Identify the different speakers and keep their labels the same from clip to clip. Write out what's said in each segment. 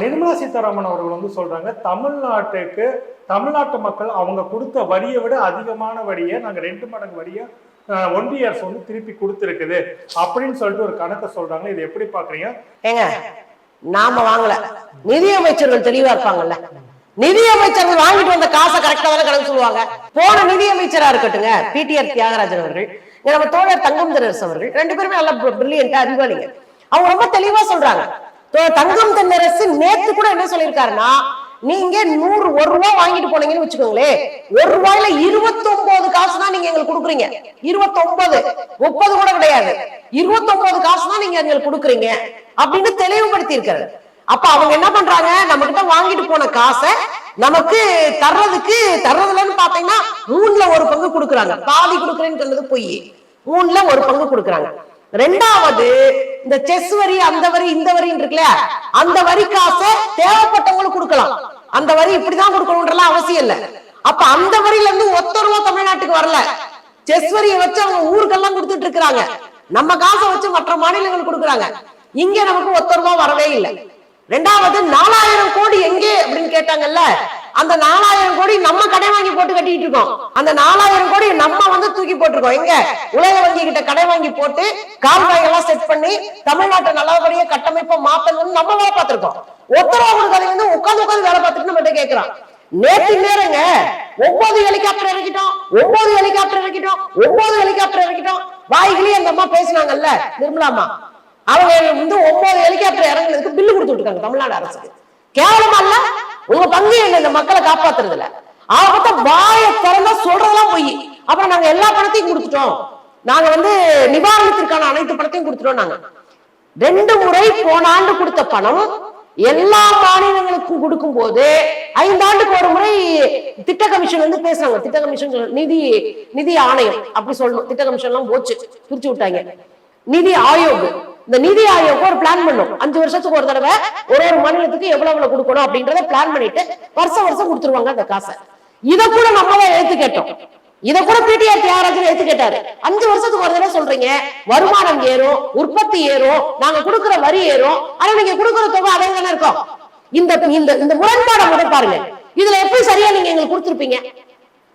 Speaker 1: நிர்மலா சீதாராமன் அவர்கள் வந்து சொல்றாங்க தமிழ்நாட்டுக்கு தமிழ்நாட்டு மக்கள் அவங்க கொடுத்த வரியை விட அதிகமான வரியை நாங்க ரெண்டு மடங்கு வரியை ஒன்றிய அரசு வந்து திருப்பி கொடுத்துருக்குது அப்படின்னு சொல்லிட்டு ஒரு கணக்கை சொல்றாங்க. இது எப்படி பாக்குறீங்க?
Speaker 2: ஏங்க நாம வாங்கல. நிதியமைச்சர்கள் தெளிவா இருப்பாங்கல்ல. நிதியமைச்சர்கள் வாங்கிட்டு வந்த காசை கரெக்டா தானே கணக்கு சொல்லுவாங்க. போன நிதியமைச்சரா இருக்கட்டுங்க பிடிஆர் தியாகராஜன் அவர்கள் நம்ம தோழர் தங்கம் தென்னரசு அவர்கள் ரெண்டு பேருமே நல்லா பிரில்லியன்டா அறிவாளிங்க. அவங்க ரொம்ப தெளிவா சொல்றாங்க. தங்கம் தென்னரசு நேத்து கூட என்ன சொல்லியிருக்காருன்னா நீங்க நூறு ஒரு ரூபாய் வாங்கிட்டு போனீங்கன்னு வச்சுக்கோங்களேன். ஒரு ரூபாயில இருபத்தி ஒன்பது காசு தான் நீங்க எங்களுக்கு கொடுக்குறீங்க. இருபத்தி ஒன்பது முப்பது கூட கிடையாது. இருபத்தி ஒன்பது காசு தான் நீங்க எங்களுக்கு கொடுக்குறீங்க அப்படின்னு தெளிவுபடுத்தி இருக்காரு அப்ப அவங்க என்ன பண்றாங்க? நம்ம கிட்ட வாங்கிட்டு போன காசை நமக்கு தர்றதுக்கு தர்றதுலன்னு பாத்தீங்கன்னா மூணுல ஒரு பங்கு கொடுக்குறாங்க. பாதி கொடுக்குறேன்னு சொன்னது பொய். மூணுல ஒரு பங்கு கொடுக்குறாங்க. ரெண்டாவது இந்த செஸ் வரி அந்த வரி இந்த வரின்னு இருக்குல்ல அந்த வரி காசை தேவைப்பட்டவங்களுக்கு கொடுக்கலாம். அந்த வரி இப்படிதான் கொடுக்கணும்ன்றலாம் அவசியம் இல்ல. அப்ப அந்த வரியில இருந்து ஒத்த ரூபா தமிழ்நாட்டுக்கு வரல. செஸ் வரியை வச்சு அவங்க ஊருக்கெல்லாம் கொடுத்துட்டு இருக்கிறாங்க. நம்ம காசை வச்சு மற்ற மாநிலங்கள் கொடுக்குறாங்க. இங்க நமக்கு ஒத்த ரூபா வரவே இல்லை. ரெண்டாவது நாலாயிரம் கோடி எங்கே அப்படின்னு கேட்டாங்கல்ல அந்த நாலாயிரம் கோடி நம்ம கடை வாங்கி போட்டு கட்டிட்டு இருக்கோம். அந்த நாலாயிரம் கோடி நம்ம வந்து தூக்கி போட்டிருக்கோம். எங்க? உலக வங்கி கிட்ட கடை வாங்கி போட்டு கால்வாய் எல்லாம் செட் பண்ணி தமிழ்நாட்டை நல்லபடியா கட்டமைப்பை மாத்தணும்னு நம்ம வேலை பார்த்திருக்கோம். ஒத்தரவா கொடுக்காத வந்து உட்காந்து உட்காந்து வேலை பார்த்துட்டு நம்ம கேட்கிறோம் நேற்று நேரங்க ஒன்பது ஹெலிகாப்டர் இறக்கிட்டோம். ஒன்பது ஹெலிகாப்டர் இறக்கிட்டோம். ஒன்பது ஹெலிகாப்டர் இறக்கிட்டோம். வாய்களே அந்த அம்மா பேசினாங்கல்ல நிர்மலாமா அவங்க வந்து ஒன்பது ஹெலிகாப்டர் இறங்குனதுக்கு பில்லு கொடுத்து விட்டுருக்காங்க தமிழ்நாடு அரசுக்கு. கேவலமா இல்ல? உங்க பங்கு என்ன? இந்த மக்களை காப்பாத்துறதுல. அவங்க வாய திறந்தா சொல்றதெல்லாம் போய். அப்புறம் நாங்க எல்லா பணத்தையும் கொடுத்துட்டோம். நாங்க வந்து நிவாரணத்திற்கான அனைத்து பணத்தையும் கொடுத்துட்டோம் நாங்க. ரெண்டு முறை போன ஆண்டு கொடுத்த பணம் எல்லா மாநிலங்களுக்கும் கொடுக்கும் போது ஐந்தாண்டுக்கு ஒரு முறை திட்ட கமிஷன் வந்து பேசுறாங்க. திட்ட கமிஷன் நிதி நிதி ஆணையம். அப்படி சொல்லணும் திட்ட கமிஷன் எல்லாம் போச்சு. பிரிச்சு விட்டாங்க. நிதி ஆயோக். இந்த நிதி ஆயோக்கு ஒரு பிளான் பண்ணும். அஞ்சு வருஷத்துக்கு ஒரு தடவை ஒரு ஒரு மாநிலத்துக்கு எவ்வளவு எவ்வளவு கொடுக்கணும் அப்படின்றத பிளான் பண்ணிட்டு வருஷம் வருஷம் கொடுத்துருவாங்க அந்த காசை. இதை கூட நம்ம தான் எடுத்து கேட்டோம். இத கூட பிடிஆர் தியாகராஜன் எடுத்து கேட்டாரு. அஞ்சு வருஷத்துக்கு ஒரு தடவை சொல்றீங்க. வருமானம் ஏறும் உற்பத்தி ஏறும் நாங்க கொடுக்குற வரி ஏறும். ஆனா நீங்க கொடுக்குற தொகை அதே தானே இருக்கும். இந்த இந்த இந்த முரண்பாடை கூட பாருங்க. இதுல எப்படி சரியா நீங்க எங்களுக்கு கொடுத்துருப்பீங்க?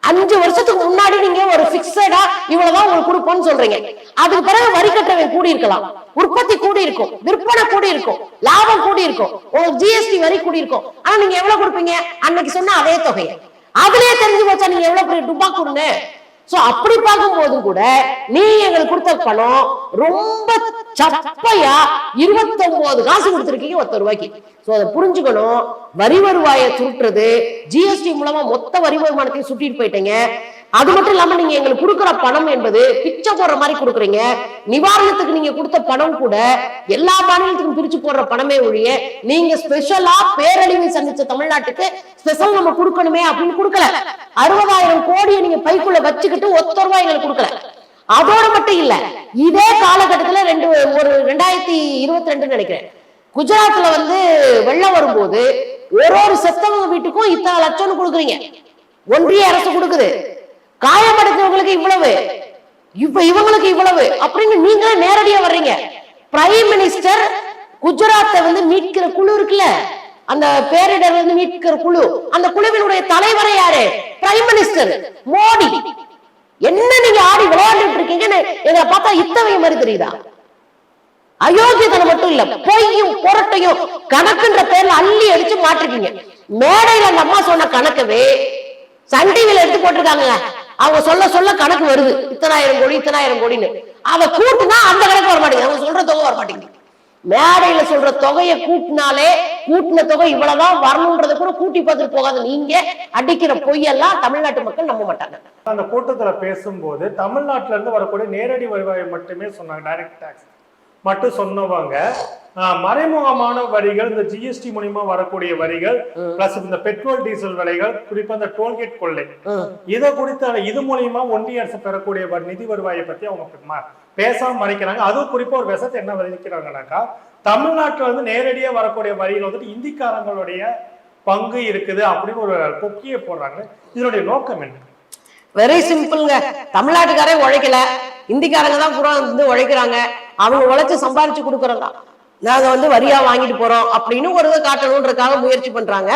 Speaker 2: அஞ்சு வருஷத்துக்கு முன்னாடி நீங்க ஒரு பிக்சடா இவ்வளவுதான் உங்களுக்கு கொடுப்போம்னு சொல்றீங்க. அதுக்கு பிறகு வரி கட்டவை கூடி இருக்கலாம் உற்பத்தி கூடி இருக்கும் விற்பனை கூடி இருக்கும் லாபம் கூடி இருக்கும் உங்களுக்கு ஜிஎஸ்டி வரி கூடி இருக்கும் ஆனா நீங்க எவ்வளவு கொடுப்பீங்க? அன்னைக்கு சொன்ன அதே தொகையை. அதுலயே தெரிஞ்சு போச்சா நீங்க எவ்வளவு பெரிய டுபா கொடுங்க சோ அப்படி பார்க்கும் போது கூட நீ எங்களுக்கு கொடுத்த பணம் ரொம்ப சப்பையா இருபத்தி ஒன்பது காசு கொடுத்துருக்கீங்க ஒத்த ரூபாய்க்கு. சோ அதை புரிஞ்சுக்கணும். வரி வருவாயை சுருட்டுறது. ஜிஎஸ்டி மூலமா மொத்த வரி வருமானத்தையும் சுட்டிட்டு போயிட்டீங்க. அது மட்டும் இல்லாம நீங்க எங்களுக்கு கொடுக்குற பணம் என்பது பிச்சை போடுற மாதிரி கொடுக்குறீங்க. நிவாரணத்துக்கு நீங்க கொடுத்த பணம் கூட எல்லா மாநிலத்துக்கும் பிரிச்சு போடுற பணமே ஒழிய நீங்க ஸ்பெஷலா பேரழிவை சந்திச்ச தமிழ்நாட்டுக்கு ஸ்பெஷல் நம்ம கொடுக்கணுமே அப்படின்னு கொடுக்கல. அறுபதாயிரம் கோடியை நீங்க பைக்குள்ள வச்சுக்கிட்டு ஒத்த ரூபாய் எங்களுக்கு கொடுக்கல. அதோட மட்டும் இல்ல இதே காலகட்டத்துல ரெண்டு ஒரு ரெண்டாயிரத்தி இருபத்தி ரெண்டுன்னு நினைக்கிறேன். குஜராத்ல வந்து வெள்ளம் வரும்போது ஒரு ஒரு செத்தவங்க வீட்டுக்கும் இத்தனை லட்சம்னு கொடுக்குறீங்க. ஒன்றிய அரசு கொடுக்குது. காயப்படுத்தவங்களுக்கு இவ்வளவு இப்ப இவங்களுக்கு இவ்வளவு அப்படின்னு நீங்களே நேரடியா வர்றீங்க. பிரைம் மினிஸ்டர் குஜராத்தை வந்து மீட்கிற குழு இருக்குல்ல அந்த பேரிடர் வந்து மீட்கிற குழு அந்த குழுவினுடைய தலைவரை யாரு? Prime minister Modi. என்ன நீங்க ஆடி விளையாண்டுட்டு இருக்கீங்கன்னு எங்களை பார்த்தா இத்தவைய மாதிரி தெரியுதா? அயோக்கியத்தனம் மட்டும் இல்ல பொய்யும் புரட்டையும் கணக்குன்ற பேர்ல அள்ளி அடிச்சு மாட்டிருக்கீங்க. மேடையில அந்த அம்மா சொன்ன கணக்கவே சன் டிவில எடுத்து போட்டிருக்காங்க. அவங்க சொல்ல சொல்ல கணக்கு வருது. இத்தனாயிரம் கோடி இத்தனாயிரம் கோடின்னு. அவ கூட்டுனா அந்த கணக்கு வர மாட்டேங்குது அவங்க சொல்ற தொகை வர மாட்டேங்குது மேடையில சொல்ற தொகையை கூட்டினாலே கூட்டின தொகை இவ்வளவுதான் வரணுன்றதை கூட கூட்டி பார்த்துட்டு போகாத நீங்க அடிக்கிற பொய்யெல்லாம் தமிழ்நாட்டு மக்கள் நம்ப மாட்டாங்க.
Speaker 1: அந்த கூட்டத்துல பேசும்போது தமிழ்நாட்டுல இருந்து வரக்கூடிய நேரடி வருவாயை மட்டுமே சொன்னாங்க டைரக்ட் டாக்ஸ் மட்டும் சொன்னவங்க மறைமுகமான வரிகள் இந்த ஜிஎஸ்டி மூலியமா வரக்கூடிய வரிகள் பிளஸ் இந்த பெட்ரோல் டீசல் விலைகள் குறிப்பா இந்த டோல்கேட் கொள்ளை. இதை குறித்த இது மூலியமா ஒன்றிய அரசு பெறக்கூடிய நிதி வருவாயை பத்தி அவங்க பேசாமல் பேசாம மறைக்கிறாங்க. அதுவும் குறிப்பா ஒரு விஷத்தை என்ன விதிக்கிறாங்கன்னாக்கா தமிழ்நாட்டுல வந்து நேரடியா வரக்கூடிய வரிகள் வந்துட்டு இந்திக்காரங்களுடைய பங்கு இருக்குது அப்படின்னு ஒரு கொக்கியை போடுறாங்க. இதனுடைய நோக்கம் என்ன?
Speaker 2: வெரி சிம்பிள்ங்க தமிழ்நாட்டுக்காரே உழைக்கல. இந்திக்காரங்க தான் பூரா வந்து உழைக்கிறாங்க. அவங்க உழைச்சு சம்பாரிச்சு கொடுக்கறதா. நாங்க வந்து வரியா வாங்கிட்டு போறோம் அப்படின்னு ஒரு காட்டணுன்றக்காக காட்டணுன்றதுக்காக முயற்சி பண்றாங்க.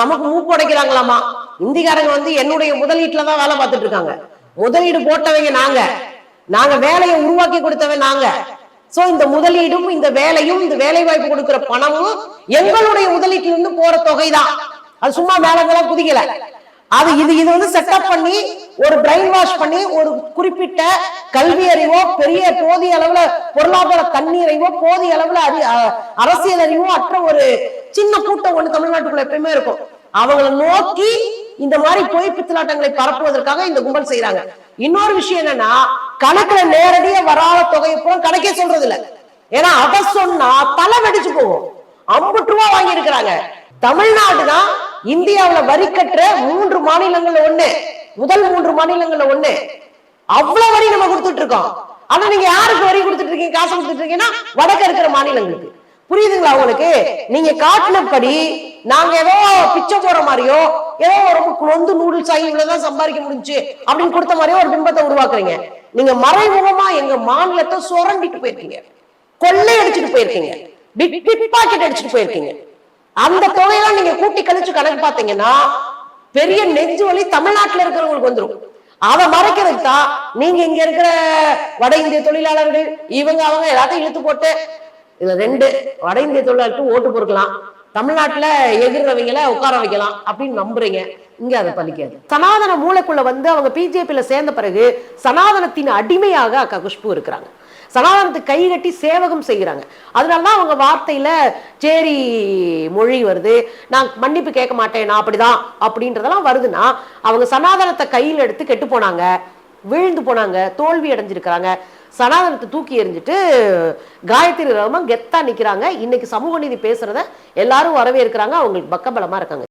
Speaker 2: நமக்கு மூக்குடைக்கிறாங்களாமா இந்திக்காரங்க வந்து என்னுடைய முதலீட்டுல தான் வேலை பார்த்துட்டு இருக்காங்க. முதலீடு போட்டவங்க நாங்க. நாங்க வேலையை உருவாக்கி கொடுத்தவன் நாங்க. சோ இந்த முதலீடும் இந்த வேலையும் இந்த வேலை வாய்ப்பு கொடுக்கிற பணமும் எங்களுடைய முதலீட்டுல இருந்து போற தொகைதான். அது சும்மா மேலங்கெல்லாம் குதிக்கல. அது இது இது வந்து செட்டப் பண்ணி ஒரு பிரெயின் வாஷ் பண்ணி ஒரு குறிப்பிட்ட கல்வி அறிவோ பெரிய போதிய அளவுல பொருளாதார தண்ணீரைவோ போதிய அளவுல அறி அரசியல் அறிவோ அற்ற ஒரு சின்ன கூட்டம் ஒண்ணு தமிழ்நாட்டுக்குள்ள எப்பயுமே இருக்கும். அவங்களை நோக்கி இந்த மாதிரி பொய் பித்தலாட்டங்களை பரப்புவதற்காக இந்த கும்பல் செய்யறாங்க இன்னொரு விஷயம் என்னன்னா கணக்குல நேரடியா வராத தொகையை போல கணக்கே சொல்றது இல்ல ஏன்னா அத சொன்னா தலை வெடிச்சு போகும். ஐம்பது ரூபா வாங்கி இருக்கிறாங்க தமிழ்நாடு தான் இந்தியாவுல வரி கட்டுற மூன்று மாநிலங்கள்ல ஒண்ணு. முதல் மூன்று மாநிலங்கள்ல ஒண்ணு. அவ்வளவு வரி நம்ம கொடுத்துட்டு இருக்கோம். ஆனா நீங்க யாருக்கு வரி கொடுத்துட்டு இருக்கீங்க? காசு கொடுத்துட்டு இருக்கீங்கன்னா வடக்கு இருக்கிற மாநிலங்களுக்கு. புரியுதுங்களா உங்களுக்கு? நீங்க காட்டினபடி நாங்க ஏதோ பிச்சை போற மாதிரியோ ஏதோ ரொம்ப நொந்து நூடுல்ஸ் ஆகி இவ்வளவுதான் சம்பாதிக்க முடிஞ்சு அப்படின்னு கொடுத்த மாதிரியே ஒரு பிம்பத்தை உருவாக்குறீங்க. நீங்க மறைமுகமா எங்க மாநிலத்தை சுரண்டிட்டு போயிருக்கீங்க. கொள்ளை அடிச்சுட்டு போயிருக்கீங்க. பிட் பாக்கெட் அடிச்சுட்டு போயிருக்கீங்க. அந்த தொகையெல்லாம் நீங்க கூட்டி கழிச்சு கணக்கு பாத்தீங்கன்னா பெரிய நெஞ்சு வலி தமிழ்நாட்டுல இருக்கிறவங்களுக்கு வந்துரும். அதை மறைக்கிறதுக்கு தான் நீங்க இங்க இருக்கிற வட இந்திய தொழிலாளர்கள் இவங்க அவங்க எல்லாத்தையும் இழுத்து போட்டு இதுல ரெண்டு வட இந்திய தொழிலாளர்கள் ஓட்டு பொறுக்கலாம் தமிழ்நாட்டுல எதிர்றவங்கள உட்கார வைக்கலாம் அப்படின்னு நம்புறீங்க. இங்க அதை பலிக்காது சனாதன மூளைக்குள்ள வந்து அவங்க பிஜேபியில சேர்ந்த பிறகு சனாதனத்தின் அடிமையாக அக்கா குஷ்பு இருக்கிறாங்க. சனாதனத்துக்கு கை கட்டி சேவகம் செய்கிறாங்க. அதனால தான் அவங்க வார்த்தையில சேரி மொழி வருது நான் மன்னிப்பு கேட்க மாட்டேன் நான் அப்படிதான் அப்படின்றதெல்லாம் வருதுன்னா அவங்க சனாதனத்தை கையில் எடுத்து கெட்டு போனாங்க விழுந்து போனாங்க தோல்வி அடைஞ்சிருக்கிறாங்க. சனாதனத்தை தூக்கி எறிஞ்சிட்டு காயத்ரி ரகமா கெத்தா நிக்கிறாங்க. இன்னைக்கு சமூக நீதி பேசுறத எல்லாரும் வரவேற்கிறாங்க. அவங்களுக்கு பக்கபலமா இருக்காங்க.